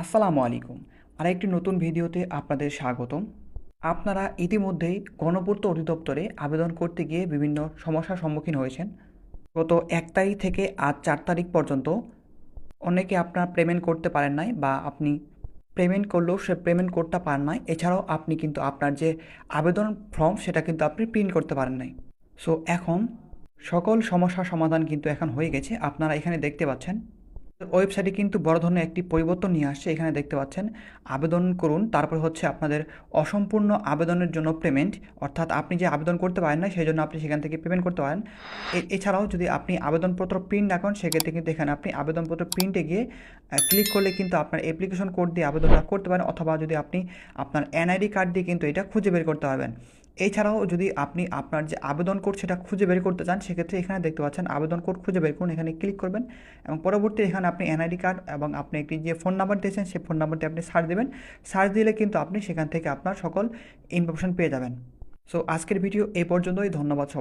আসসালামু আলাইকুম। আরেকটি নতুন ভিডিওতে আপনাদের স্বাগতম। আপনারা ইতিমধ্যেই গণপূর্ত অধিদপ্তরে আবেদন করতে গিয়ে বিভিন্ন সমস্যার সম্মুখীন হয়েছেন। গত এক তারিখ থেকে আজ চার তারিখ পর্যন্ত অনেকে আপনার পেমেন্ট করতে পারেন নাই বা আপনি পেমেন্ট করলেও সে পেমেন্ট করতে পারেন নাই। এছাড়াও আপনি কিন্তু আপনার যে আবেদন ফর্ম সেটা কিন্তু আপনি প্রিন্ট করতে পারেন নাই। সো এখন সকল সমস্যার সমাধান কিন্তু এখন হয়ে গেছে। আপনারা এখানে দেখতে পাচ্ছেন ওয়েবসাইটে কিন্তু বড় ধরনের একটি পরিবর্তন নিয়ে আসছে, এখানে দেখতে পাচ্ছেন। আবেদন করুন, তারপর হচ্ছে আপনাদের অসম্পূর্ণ আবেদনের জন্য পেমেন্ট অর্থাৎ আপনি যে আবেদন করতে পারেন না সেই জন্য আপনি সেখান থেকে পেমেন্ট করতে পারেন। এছাড়াও যদি আপনি আবেদনপত্র প্রিন্ট না করেন, সেক্ষেত্রে কিন্তু এখানে আপনি আবেদনপত্র প্রিন্টে গিয়ে ক্লিক করলে কিন্তু আপনার অ্যাপ্লিকেশন কোড দিয়ে আবেদনটা করতে পারেন, অথবা যদি আপনি আপনার এনআইডি কার্ড দিয়ে কিন্তু এটা খুঁজে বের করতে পারবেন। এছাড়াও যদি আপনি আপনার যে আবেদন কোড সেটা খুঁজে বের করতে চান, সেক্ষেত্রে এখানে দেখতে পাচ্ছেন আবেদন কোড খুঁজে বের করুন। এখানে ক্লিক করবেন এবং পরবর্তী এখানে আপনি এনআইডি কার্ড এবং আপনি একটি যে ফোন নাম্বার দিয়েছেন, সেই ফোন নাম্বারটি আপনি সার্চ দেবেন। সার্চ দিলে কিন্তু আপনি সেখান থেকে আপনার সকল ইনফরমেশন পেয়ে যাবেন। সো আজকের ভিডিও এই পর্যন্তই। ধন্যবাদ